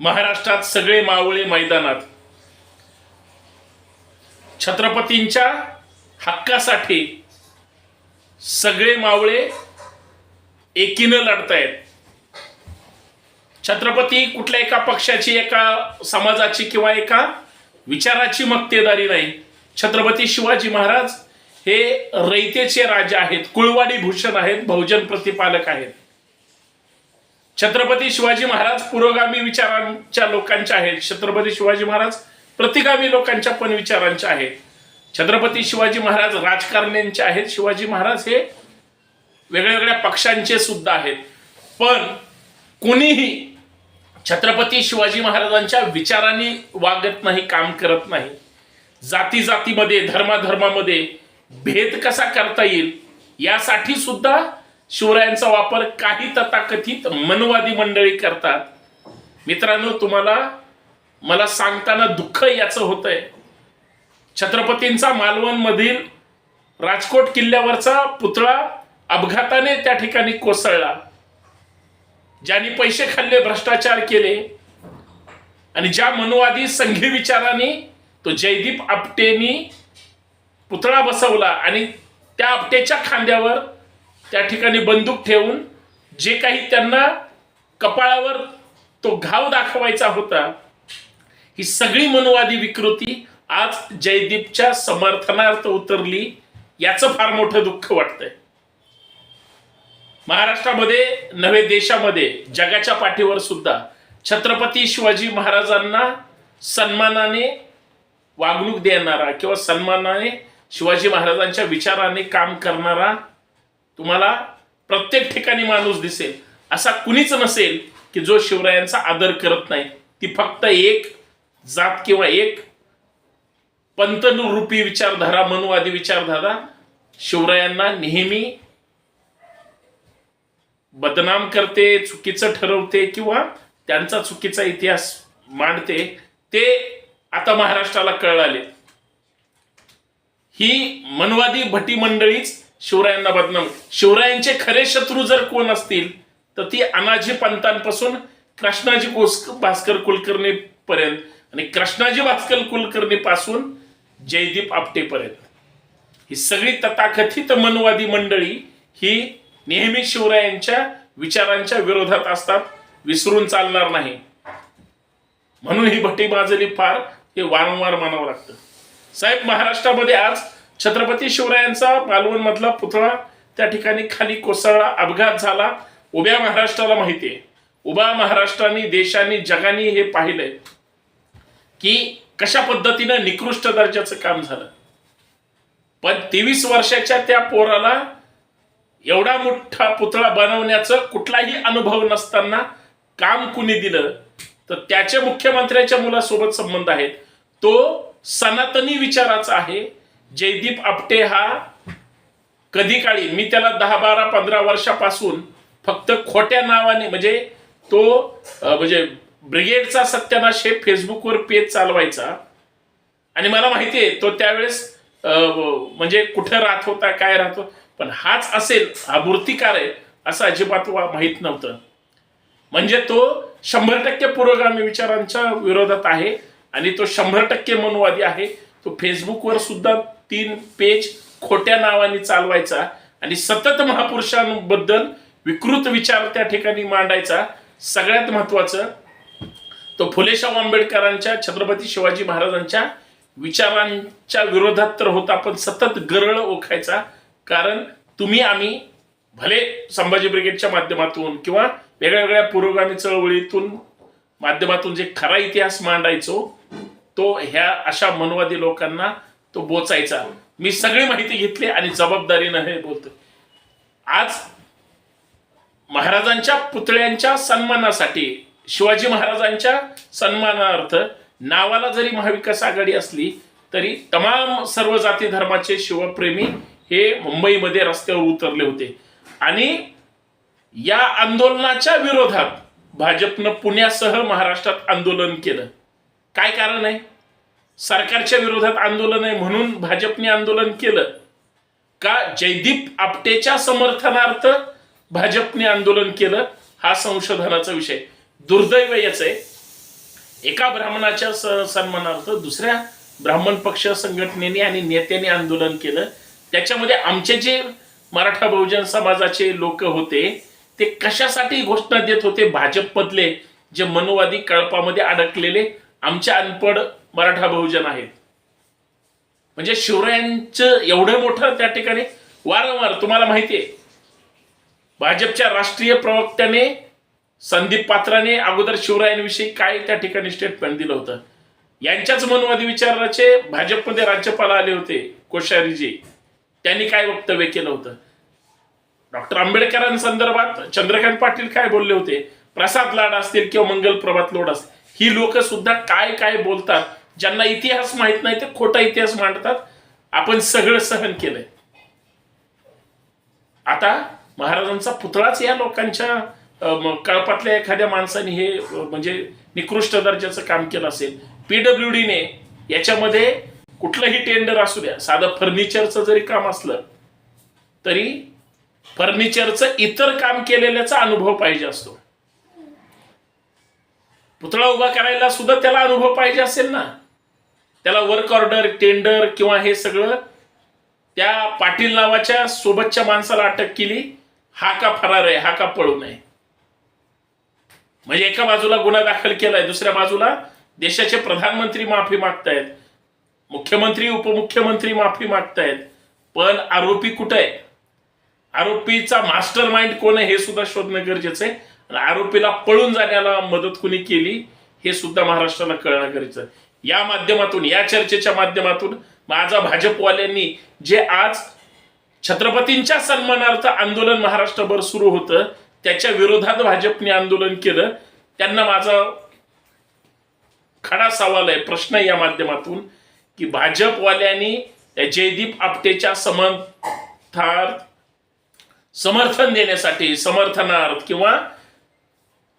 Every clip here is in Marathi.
महाराष्ट्रात सगळे मावळे मैदानात. छत्रपतींच्या हक्कासाठी सगळे मावळे एकीनं लढतायत. छत्रपती कुठल्या एका पक्षाची एका समाजाची किंवा एका विचाराची मक्तेदारी नाही. छत्रपती शिवाजी महाराज हे रयतेचे राजा आहेत कुळवाडी भूषण आहेत बहुजन प्रतिपालक आहेत. छत्रपती शिवाजी महाराज पुरोगामी विचारांच्या लोकांच्या आहेत. छत्रपती शिवाजी महाराज प्रतिगामी लोकांच्या पण विचारांच्या आहेत. छत्रपती शिवाजी महाराज राजकारण्यांचे आहेत. शिवाजी महाराज हे वेगळ्या वेगळ्या पक्षांचे सुद्धा आहेत. पण कोणीही छत्रपती शिवाजी महाराजांच्या विचारांनी वागत नाही काम करत नाही. जाती जातीमध्ये धर्माधर्मामध्ये भेद कसा करता येईल यासाठी सुद्धा शिवरायांचा वापर काही तथाकथित मनवादी मंडळी करतात. मित्रांनो तुम्हाला मला सांगताना दुःख याचं होतंय. छत्रपतींचा मालवण मधील राजकोट किल्ल्यावरचा पुतळा अपघाताने त्या ठिकाणी कोसळला. ज्यांनी पैसे खाल्ले भ्रष्टाचार केले आणि ज्या मनुवादी संघी विचाराने तो जयदीप आपटेनी पुतळा बसवला आणि त्या आपटेच्या खांद्यावर त्या ठिकाणी बंदूक ठेवून जे काही त्यांना कपाळावर तो घाव दाखवायचा होता ही सगळी मनुवादी विकृती आज जयदीपच्या समर्थनार्थ उतरली याचं फार मोठं दुःख वाटतंय. महाराष्ट्रामध्ये नव्हे देशामध्ये जगाच्या पाठीवर सुद्धा छत्रपती शिवाजी महाराजांना सन्मानाने वागणूक देणारा किंवा सन्मानाने शिवाजी महाराजांच्या विचाराने काम करणारा तुम्हाला प्रत्येक ठिकाणी माणूस दिसेल. असा कुणीच नसेल की जो शिवरायांचा आदर करत नाही. ती फक्त एक जात किंवा एक पंतनुरूपी विचारधारा मनुवादी विचारधारा शिवरायांना नेहमी बदनाम करते चुकीचं ठरवते किंवा त्यांचा चुकीचा इतिहास मांडते ते आता महाराष्ट्राला कळाले. ही मनवादी भटी मंडळीच शिवरायांना बदनाम. शिवरायांचे खरे शत्रू जर कोण असतील तर ती अनाजी पंतांपासून कृष्णाजी कोस भास्कर कुलकर्णी पर्यंत आणि कृष्णाजी भास्कर कुलकर्णी पासून जयदीप आपटेपर्यंत. ही सगळी तथाकथित मनवादी मंडळी ही नेहमी शिवरायांच्या विचारांच्या विरोधात असतात विसरून चालणार नाही. म्हणून ही भटी माजली फार हे वारंवार म्हणावं लागतं. साहेब महाराष्ट्रामध्ये आज छत्रपती शिवरायांचा मालवण मधला पुतळा त्या ठिकाणी खाली कोसळला अपघात झाला. उभ्या महाराष्ट्राला माहिती आहे उभ्या महाराष्ट्राने देशाने जगाने हे पाहिलंय की कशा पद्धतीनं निकृष्ट दर्जाचं काम झालं. पण तेवीस वर्षाच्या त्या पोराला एवढा मोठा पुतळा बनवण्याचं कुठलाही अनुभव नसताना काम कुणी दिलं तर त्याच्या मुख्यमंत्र्याच्या मुलासोबत संबंध आहेत. तो सनातनी विचाराचा आहे. जयदीप आपटे हा कधी काळी मी त्याला दहा बारा पंधरा वर्षापासून फक्त खोट्या नावाने म्हणजे तो म्हणजे ब्रिगेडचा सत्यानाश हे फेसबुकवर पेज चालवायचा. आणि मला माहिती आहे तो त्यावेळेस म्हणजे कुठं राहत होता काय राहतो पण हाच असेल हा मूर्तिकार आहे असं अजिबात वा- माहीत नव्हतं. म्हणजे तो शंभर टक्के पुरोगामी विचारांच्या विरोधात आहे आणि तो शंभर टक्के मनवादी आहे. तो फेसबुकवर सुद्धा तीन पेज खोट्या नावाने चालवायचा आणि सतत महापुरुषांबद्दल विकृत विचार त्या ठिकाणी मांडायचा. सगळ्यात महत्वाचं तो फुलेशाह आंबेडकरांच्या छत्रपती शिवाजी महाराजांच्या विचारांच्या विरोधात तर होता पण सतत गरळ ओखायचा. कारण तुम्ही आम्ही भले संभाजी ब्रिगेडच्या माध्यमातून किंवा वेगळ्या वेगळ्या पुरोगामी चळवळीतून माध्यमातून जे खरा इतिहास मांडायचो तो ह्या अशा मनवादी लोकांना तो बोचायचा. मी सगळी माहिती घेतली आणि जबाबदारीनं हे बोलतो आज महाराजांच्या पुतळ्यांच्या सन्मानासाठी शिवाजी महाराजांच्या सन्मानार्थ नावाला जरी महाविकास आघाडी असली तरी तमाम सर्व जाती धर्माचे शिवप्रेमी हे मुंबईमध्ये रस्त्यावर उतरले होते. आणि या आंदोलनाच्या विरोधात भाजपनं पुण्यासह महाराष्ट्रात आंदोलन केलं. काय कारण आहे? सरकारच्या विरोधात आंदोलन आहे म्हणून भाजपने आंदोलन केलं. का जयदीप आपटेच्या समर्थनार्थ भाजपने आंदोलन केलं? हा संशोधनाचा विषय. दुर्दैव याच आहे. एका ब्राह्मणाच्या स- सन्मानार्थ दुसऱ्या ब्राह्मण पक्ष संघटनेने आणि नेत्याने आंदोलन केलं. त्याच्यामध्ये आमचे जे मराठा बहुजन समाजाचे लोक होते ते कशासाठी घोषणा देत होते? भाजपमधले जे मनोवादी कळपामध्ये अडकलेले आमच्या अनपड मराठा बहुजन आहेत. म्हणजे शिवरायांचं एवढं मोठं त्या ठिकाणी वारंवार तुम्हाला माहिती आहे भाजपच्या राष्ट्रीय प्रवक्त्याने संदीप पात्राने अगोदर शिवरायांविषयी काय त्या ठिकाणी स्टेटमेंट दिलं होतं? यांच्याच मनवादी विचाराचे भाजपमध्ये राज्यपाल आले होते कोश्यारीजी. त्यांनी काय वक्तव्य केलं होतं? डॉक्टर आंबेडकरांसंदर्भात चंद्रकांत पाटील काय बोलले होते? प्रसाद लाड असतील किंवा मंगल प्रभात लोड असतील ही लोक सुद्धा काय काय बोलतात? ज्यांना इतिहास माहीत नाही ते खोटा इतिहास मांडतात. आपण सगळं सहन केलंय. आता महाराजांचा पुतळाच या लोकांच्या कळपातल्या एखाद्या माणसाने हे म्हणजे निकृष्ट दर्जाचं काम केलं असेल. पीडब्ल्यू डीने याच्यामध्ये कुठलंही टेंडर असू द्या साधं फर्निचरचं जरी काम असलं तरी फर्निचरचं इतर काम केलेल्याचा अनुभव पाहिजे असतो. पुतळा उभा करायला सुद्धा त्याला अनुभव पाहिजे असेल ना? त्याला वर्क ऑर्डर टेंडर किंवा हे सगळं त्या पाटील नावाच्या सोबतच्या माणसाला अटक केली. हा का फरार आहे? हा का पळू नये म्हणजे एका बाजूला गुन्हा दाखल केलाय दुसऱ्या बाजूला देशाचे प्रधानमंत्री माफी मागतायत. मुख्यमंत्री उपमुख्यमंत्री माफी मागतायत. पण आरोपी कुठे आहे? आरोपीचा मास्टर माइंड कोण आहे हे सुद्धा शोधणं गरजेचं आहे. आणि आरोपीला पळून जाण्याला मदत कुणी केली हे सुद्धा महाराष्ट्राला कळणं गरजेचं आहे. या माध्यमातून या चर्चेच्या माध्यमातून माझा भाजपवाल्यांनी जे आज छत्रपतींच्या सन्मानार्थ आंदोलन महाराष्ट्रभर सुरू होतं त्याच्या विरोधात भाजपने आंदोलन केलं त्यांना माझा खडा सवाल आहे प्रश्न या माध्यमातून की भाजपवाल्यांनी जयदीप आपटेच्या समर्थार्थ समर्थन देण्यासाठी समर्थनार्थ किंवा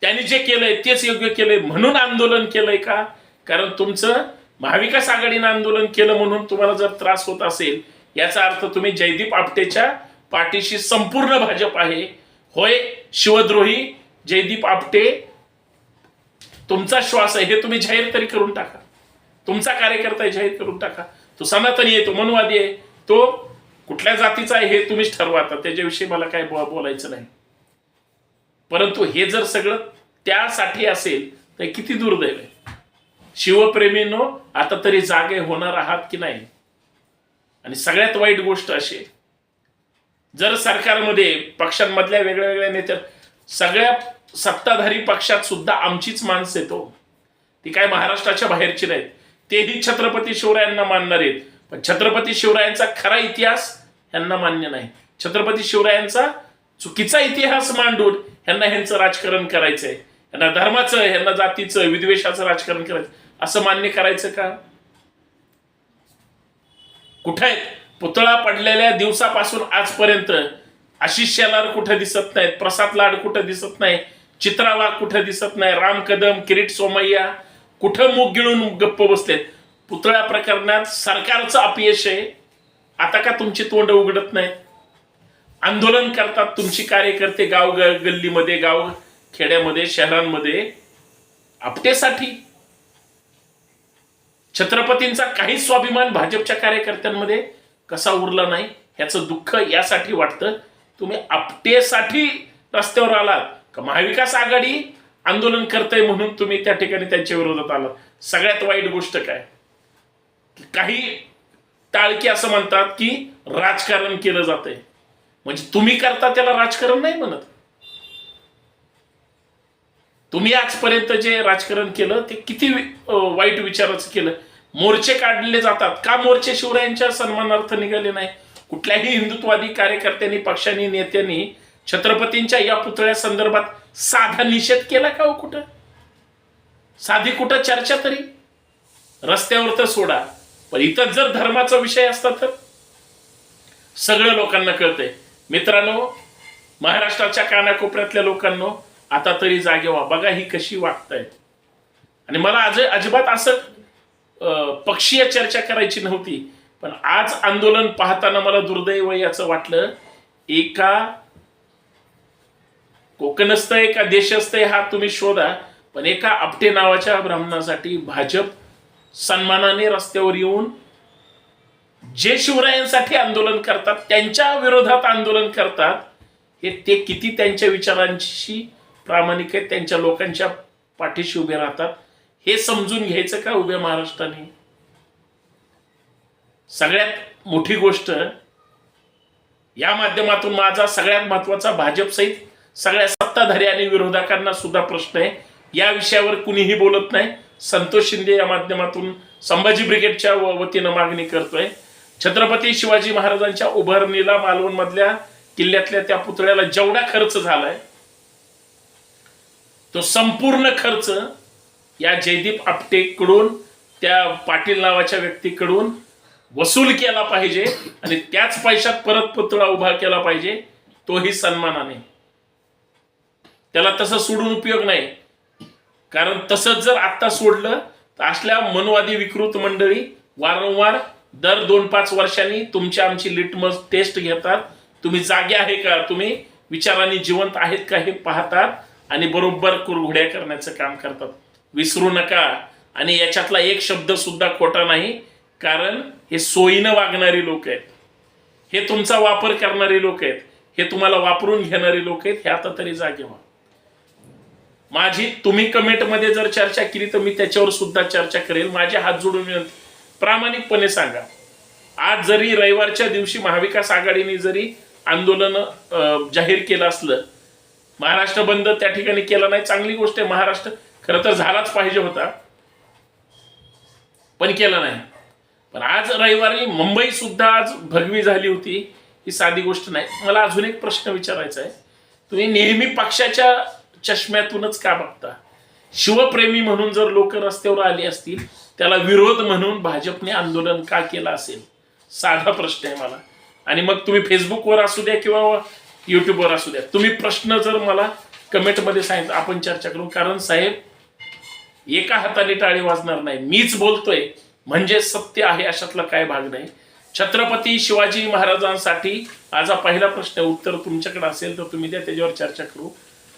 त्यांनी जे केलंय तेच योग्य केलंय म्हणून आंदोलन केलंय का? कारण तुमचं महाविकास आघाडीनं आंदोलन केलं म्हणून तुम्हाला जर त्रास होत असेल याचा अर्थ तुम्ही जयदीप आपटेच्या पाठीशी संपूर्ण भाजप आहे. होय शिवद्रोही जयदीप आपटे तुमचा श्वास आहे हे तुम्ही जाहीर तरी करून टाका. तुमचा कार्यकर्ता आहे जाहीर करून टाका. तो सनातनी आहे तो मनुवादी आहे तो कुठल्या जातीचा आहे हे तुम्हीच ठरवा आता. त्याच्याविषयी मला काय बो- बोलायचं नाही. परंतु हे जर सगळं त्यासाठी असेल तर किती दुर्दैव आहे? शिवप्रेमीनो आता तरी जागे होणार आहात की नाही? आणि सगळ्यात वाईट गोष्ट अशी आहे जर सरकारमध्ये पक्षांमधल्या वेगळ्या वेगळ्या नेत्या सगळ्या सत्ताधारी पक्षात सुद्धा आमचीच माणसं येतो हो. ती काय महाराष्ट्राच्या बाहेरची नाहीत. तेही छत्रपती शिवरायांना मानणार आहेत. पण छत्रपती शिवरायांचा खरा इतिहास यांना मान्य नाही. छत्रपती शिवरायांचा चुकीचा इतिहास मांडून ह्यांना ह्यांचं राजकारण करायचंय. यांना धर्माचं ह्यांना जातीचं विद्वेषाचं राजकारण करायचं असं मान्य करायचं का? कुठे आहेत पुतळा पडलेल्या दिवसापासून आजपर्यंत आशिष शेलार कुठे दिसत नाहीत? प्रसाद लाड कुठं दिसत नाही? चित्रा वाघ कुठं दिसत नाही? राम कदम किरीट सोमय्या कुठं मुग गिळून गप्प बसलेत? पुतळा प्रकरणात सरकारचं अपयश आहे. आता का तुमची तोंड उघडत नाहीत आंदोलन करतात तुमची कार्यकर्ते गाव ग- गल्लीमध्ये गाव खेड्यामध्ये शहरांमध्ये. आपटेसाठी छत्रपतींचा काही स्वाभिमान भाजपच्या कार्यकर्त्यांमध्ये कसा उरला नाही ह्याचं दुःख यासाठी वाटतं. तुम्ही आपटेसाठी रस्त्यावर आलात का? महाविकास आघाडी आंदोलन करतय म्हणून तुम्ही त्या ठिकाणी त्यांच्या विरोधात आलात. सगळ्यात वाईट गोष्ट काय? काही टाळकी असं म्हणतात की राजकारण केलं जातंय. म्हणजे तुम्ही करता त्याला राजकारण नाही म्हणत. तुम्ही आजपर्यंत जे राजकारण केलं ते किती वाईट विचाराचं केलं? मोर्चे काढले जातात. का मोर्चे शिवरायांच्या सन्मानार्थ निघाले नाही? कुठल्याही हिंदुत्वादी कार्यकर्त्यांनी पक्षांनी नेत्यांनी छत्रपतींच्या या पुतळ्या संदर्भात साधा निषेध केला का हो कुठं? साधी कुठं चर्चा तरी? रस्त्यावर तर सोडा. पण इथं जर धर्माचा विषय असता तर? सगळ्या लोकांना कळतंय. मित्रांनो महाराष्ट्राच्या कानाकोपऱ्यातल्या लोकांनो आता तरी जागे व्हा. बघा ही कशी वागतायत आणि मला आज अजिबात असं पक्षीय चर्चा करायची नव्हती पण आज आंदोलन पाहताना मला दुर्दैव याचं वाटलं एका कोकणस्थ एका का देशस्थ हा तुम्ही शोधा पण एका आपटे नावाच्या ब्राह्मणासाठी भाजप सन्मानाने रस्त्यावर येऊन जे शिवरायांसाठी आंदोलन करतात त्यांच्या विरोधात आंदोलन करतात हे ते किती त्यांच्या विचारांशी प्रामाणिक आहेत त्यांच्या लोकांच्या पाठीशी उभे राहतात. हे समजून घ्यायचं का उभ्या महाराष्ट्राने? सगळ्यात मोठी गोष्ट या माध्यमातून माझा सगळ्यात महत्त्वाचा भाजप सहित सगळ्या सत्ताधारी आणि विरोधकांना सुद्धा प्रश्न आहे. या विषयावर कुणीही बोलत नाही. संतोष शिंदे या माध्यमातून संभाजी ब्रिगेडच्या वतीनं मागणी करतोय. छत्रपती शिवाजी महाराजांच्या उभारणीला मालवण मधल्या किल्ल्यातल्या त्या पुतळ्याला जेवढा खर्च झालाय तो संपूर्ण खर्च या जयदीप आपटेकडून त्या पाटील नावाच्या व्यक्तीकडून वसूल केला पाहिजे आणि त्याच पैशात परत पुतळा उभा केला पाहिजे तोही सन्मानाने. त्याला तसं सोडून उपयोग नाही. कारण तसंच जर आत्ता सोडलं तर असल्या मनवादी विकृत मंडळी वारंवार दर दोन पाच वर्षांनी तुमची आमची लिटमस टेस्ट घेतात. तुम्ही जागे आहे का? तुम्ही विचारांनी जिवंत आहेत का हे पाहतात. आणि बरोबर कुरघड्या करण्याचं काम करतात. विसरू नका. आणि याच्यातला एक शब्द सुद्धा खोटा नाही. कारण हे सोयीनं वागणारी लोक आहेत. हे तुमचा वापर करणारे लोक आहेत. हे तुम्हाला वापरून घेणारे लोक आहेत. हे आता तरी जागे व्हा. माझी तुम्ही कमेंटमध्ये जर चर्चा केली तर मी त्याच्यावर सुद्धा चर्चा करेल. माझे हात जोडून विनंती. प्रामाणिकपणे सांगा. आज जरी रविवारच्या दिवशी महाविकास आघाडीने जरी आंदोलन जाहीर केलं असलं महाराष्ट्र बंद त्या ठिकाणी केला नाही. चांगली गोष्ट आहे. महाराष्ट्र खरं तर झालाच पाहिजे होता. पण केला नाही. पण आज रविवारी मुंबई सुद्धा आज भगवी झाली होती. ही साधी गोष्ट नाही. मला अजून एक प्रश्न विचारायचा आहे. तुम्ही नेहमी पक्षाच्या चष्म्यातूनच का बघता? शिवप्रेमी म्हणून जर लोक रस्त्यावर आली असतील त्याला विरोध म्हणून भाजपने आंदोलन का केलं असेल? साधा प्रश्न आहे मला. आणि मग तुम्ही फेसबुकवर असू द्या किंवा युट्यूबवर असू द्या. तुम्ही प्रश्न जर मला कमेंटमध्ये सांगितलं आपण चर्चा करू. कारण साहेब एका हाताने टाळी वाजणार नाही. मीच बोलतोय म्हणजे सत्य आहे अशातला काय भाग नाही. छत्रपती शिवाजी महाराजांसाठी आज हा पहिला प्रश्न उत्तर तुमच्याकडे असेल तर तुम्ही द्या त्याच्यावर चर्चा करू.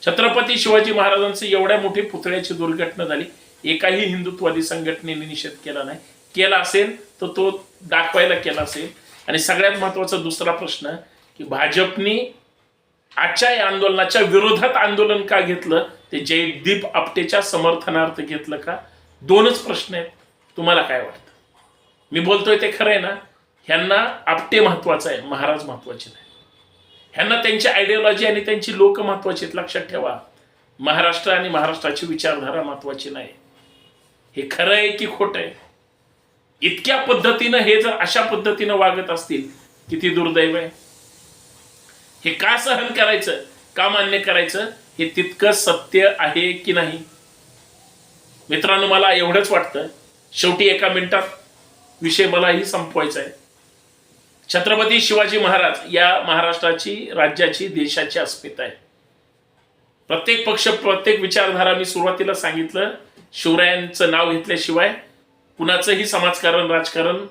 छत्रपती शिवाजी महाराजांची एवढ्या मोठी पुतळ्याची दुर्घटना झाली. एकाही हिंदुत्ववादी संघटनेने निषेध केला नाही. केला असेल तर तो दाखवायला केला असेल. आणि सगळ्यात महत्त्वाचा दुसरा प्रश्न की भाजपनी आजच्या या आंदोलनाच्या विरोधात आंदोलन का घेतलं? ते जयदीप आपटेच्या समर्थनार्थ घेतलं का? दोनच प्रश्न आहेत. तुम्हाला काय वाटतं? मी बोलतोय ते खरं आहे ना? ह्यांना आपटे महत्वाचं आहे महाराज महत्त्वाचे नाही. ह्यांना त्यांची आयडिओलॉजी आणि त्यांची लोक महत्वाची आहेत लक्षात ठेवा. महाराष्ट्र आणि महाराष्ट्राची विचारधारा महत्वाची नाही. हे खरं आहे की खोटं आहे? इतक्या पद्धतीनं हे जर अशा पद्धतीनं वागत असतील किती दुर्दैव आहे? हे का सहन करायचं? का मान्य करायचं? हे तितकं सत्य आहे की नाही? मित्रांनो मला एवढंच वाटतं. शेवटी एका मिनिटात विषय मलाही संपवायचा आहे. छत्रपती शिवाजी महाराज या महाराष्ट्राची राज्याची देशाची अस्मिता आहे. प्रत्येक पक्ष प्रत्येक विचारधारा मी सुरुवातीला सांगितलं. शिवरायांचं नाव घेतल्याशिवाय कुणाचंही समाजकारण राजकारण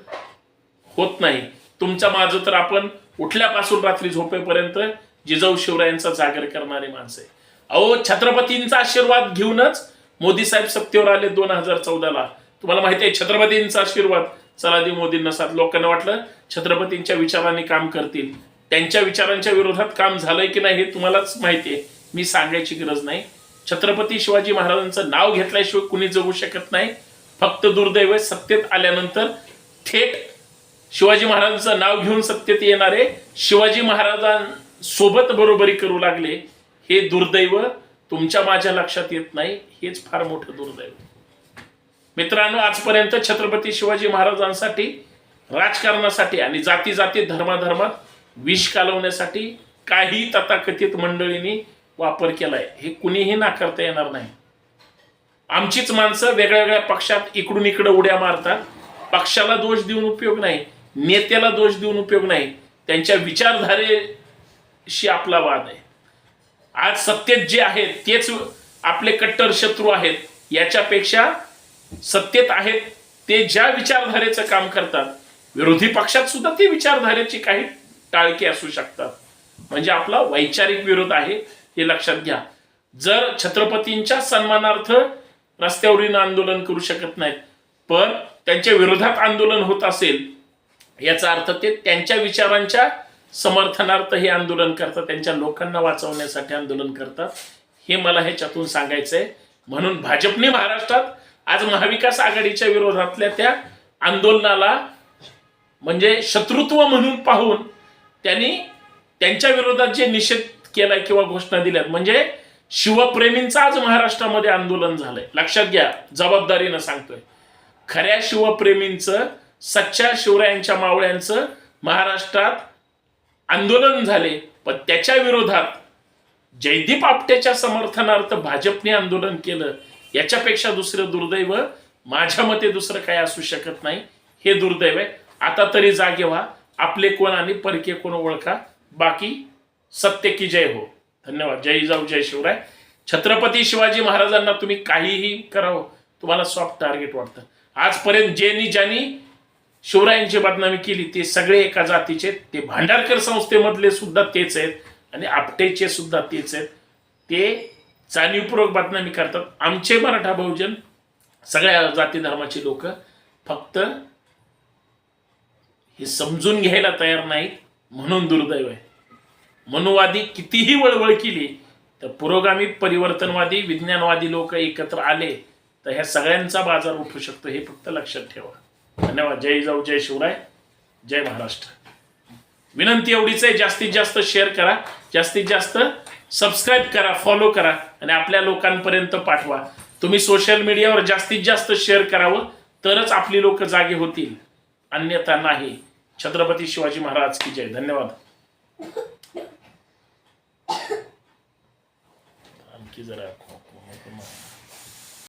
होत नाही. तुमचं माझं तर आपण उठल्यापासून रात्री झोपेपर्यंत जिजाऊ शिवरायांचा जागर करणारे माणसं आहे. अहो छत्रपतींचा आशीर्वाद घेऊनच मोदी साहेब सत्तेवर आले दोन हजार चौदाला. तुम्हाला माहिती आहे छत्रपतींचा आशीर्वाद. चला मोदींना साथ लोकांना वाटलं छत्रपतींच्या विचाराने काम करतील. त्यांच्या विचारांच्या विरोधात काम झालंय की नाही हे तुम्हालाच माहिती आहे. मी सांगायची गरज नाही. छत्रपती शिवाजी महाराजांचं नाव घेतल्याशिवाय कुणी जगू शकत नाही. फक्त दुर्दैव सत्तेत आल्यानंतर थेट शिवाजी महाराजांचं नाव घेऊन सत्तेत येणारे शिवाजी महाराजांसोबत बरोबरी करू लागले हे दुर्दैव तुमच्या माझ्या लक्षात येत नाही हेच फार मोठं दुर्दैव. मित्रांनो आजपर्यंत छत्रपती शिवाजी महाराजांसाठी राजकारणासाठी आणि जाती जाती धर्माधर्मात विष कालवण्यासाठी काही तथाकथित मंडळींनी वापर केलाय. हे कुणीही नाकारता येणार नाही. आमचीच माणसं वेगळ्या वेगळ्या पक्षात इकडून इकडं उड्या मारतात. पक्षाला दोष देऊन उपयोग नाही. नेत्याला दोष देऊन उपयोग नाही. त्यांच्या विचारधारेशी आपला वाद आहे. आज सत्तेत जे आहेत तेच आपले कट्टर शत्रू आहेत. याच्यापेक्षा सत्तेत आहेत ते ज्या विचारधारेचं काम करतात विरोधी पक्षात सुद्धा ते विचारधारेची काही टाळकी असू शकतात. म्हणजे आपला वैचारिक विरोध आहे हे लक्षात घ्या. जर छत्रपतींच्या सन्मानार्थ रस्त्यावरील आंदोलन करू शकत नाहीत पण त्यांच्या विरोधात आंदोलन होत असेल याचा अर्थ ते त्यांच्या विचारांच्या समर्थनार्थ हे आंदोलन करतात त्यांच्या लोकांना वाचवण्यासाठी आंदोलन करतात. हे मला ह्याच्यातून सांगायचंय. म्हणून भाजपने महाराष्ट्रात आज महाविकास आघाडीच्या विरोधातल्या त्या आंदोलनाला म्हणजे शत्रुत्व म्हणून पाहून त्यांनी त्यांच्या विरोधात जे निषेध केलाय किंवा घोषणा दिल्यात म्हणजे शिवप्रेमींचं आज महाराष्ट्रामध्ये आंदोलन झालंय. लक्षात घ्या जबाबदारीनं सांगतोय. खऱ्या शिवप्रेमींचं सच्च्या शिवरायांच्या मावळ्यांचं महाराष्ट्रात आंदोलन झाले. पण त्याच्या विरोधात जयदीप आपटेच्या समर्थनार्थ भाजपने आंदोलन केलं. याच्यापेक्षा दुसरं दुर्दैव माझ्या मते दुसरं काय असू शकत नाही. हे दुर्दैव आहे. आता तरी जागे व्हा. आपले कोण आणि परके कोण ओळखा. बाकी सत्य की जय हो. धन्यवाद. जय जाऊ जय शिवराय. छत्रपती शिवाजी महाराजांना तुम्ही काहीही करावं. तुम्हाला सॉफ्ट टार्गेट वाटतं. आजपर्यंत ज्यांनी ज्यांनी शिवरायांची बदनामी केली ते सगळे एका जातीचे आहेत. ते भांडारकर संस्थेमधले सुद्धा तेच आहेत. आणि आपटेचे सुद्धा तेच आहेत. ते जाणीवपूर्वक बदनामी करतात. आमचे मराठा बहुजन सगळ्या जाती धर्माची लोक फक्त हे समजून घ्यायला तयार नाहीत म्हणून दुर्दैव आहे. मनुवादी कितीही वळवळ केली तर पुरोगामी परिवर्तनवादी विज्ञानवादी लोक एकत्र आले तर ह्या सगळ्यांचा बाजार उठू शकतो हे फक्त लक्षात ठेवा. धन्यवाद जय जाऊ जय शिवराय जय महाराष्ट्र. विनंती एवढीच आहे जास्तीत जास्त शेअर करा जास्तीत जास्त सबस्क्राईब करा फॉलो करा आणि आपल्या लोकांपर्यंत पाठवा. तुम्ही सोशल मीडियावर जास्तीत जास्त शेअर करावं तरच आपली लोक जागे होतील. अन्यथा नाही. छत्रपती शिवाजी महाराज की जय. धन्यवाद. आणखी जरा